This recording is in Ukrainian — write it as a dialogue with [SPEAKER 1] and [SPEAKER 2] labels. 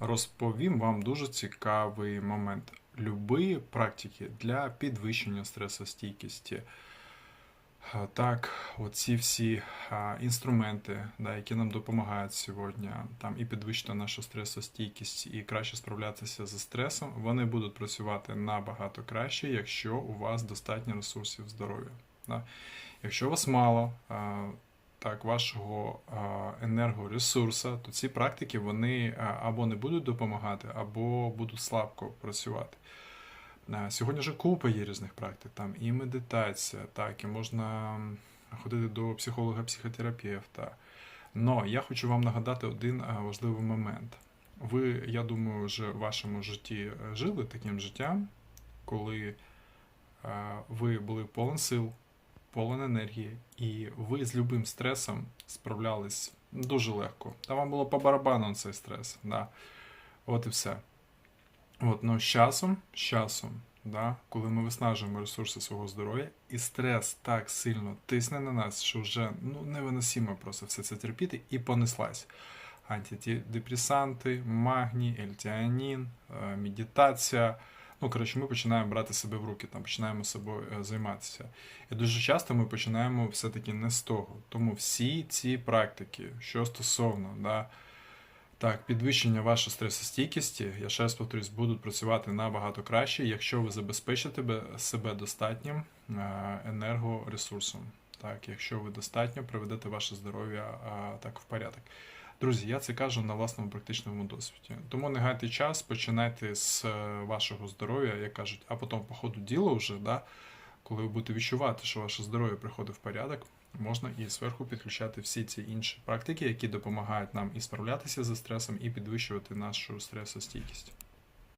[SPEAKER 1] розповім вам дуже цікавий момент. Любі практики для підвищення стресостійкості. Так, оці всі інструменти, да, які нам допомагають сьогодні, там і підвищити нашу стресостійкість, і краще справлятися зі стресом, вони будуть працювати набагато краще, якщо у вас достатньо ресурсів здоров'я. Да. Якщо у вас мало а, так, вашого енергоресурсу, то ці практики вони або не будуть допомагати, або будуть слабко працювати. Сьогодні вже купа є різних практик, там і медитація, так, і можна ходити до психолога-психотерапевта. Но я хочу вам нагадати один важливий момент. Ви, я думаю, вже в вашому житті жили таким життям, коли ви були повен сил, повен енергії, і ви з любим стресом справлялись дуже легко. Та вам було по барабану цей стрес. Да. От і все. От, ну, з часом, з часом, да, коли ми виснажуємо ресурси свого здоров'я, і стрес так сильно тисне на нас, що вже ну, невиносимо просто все це терпіти і понеслась. Антидепресанти, магній, ельтіанін, е, медитація. Ну, коротше, ми починаємо брати себе в руки, там, починаємо собою е, займатися. І дуже часто ми починаємо все-таки не з того. Тому всі ці практики, що стосовно, да, так, підвищення вашої стресостійкості, я ще раз повторюсь, будуть працювати набагато краще, якщо ви забезпечите себе достатнім е, енергоресурсом. Так, якщо ви достатньо приведете ваше здоров'я так в порядок. Друзі, я це кажу на власному практичному досвіді. Тому не гайте час, починайте з е, вашого здоров'я, як кажуть, а потім по ходу діла вже, да, коли ви будете відчувати, що ваше здоров'я приходить в порядок, можна і зверху підключати всі ці інші практики, які допомагають нам і справлятися зі стресом, і підвищувати нашу стресостійкість.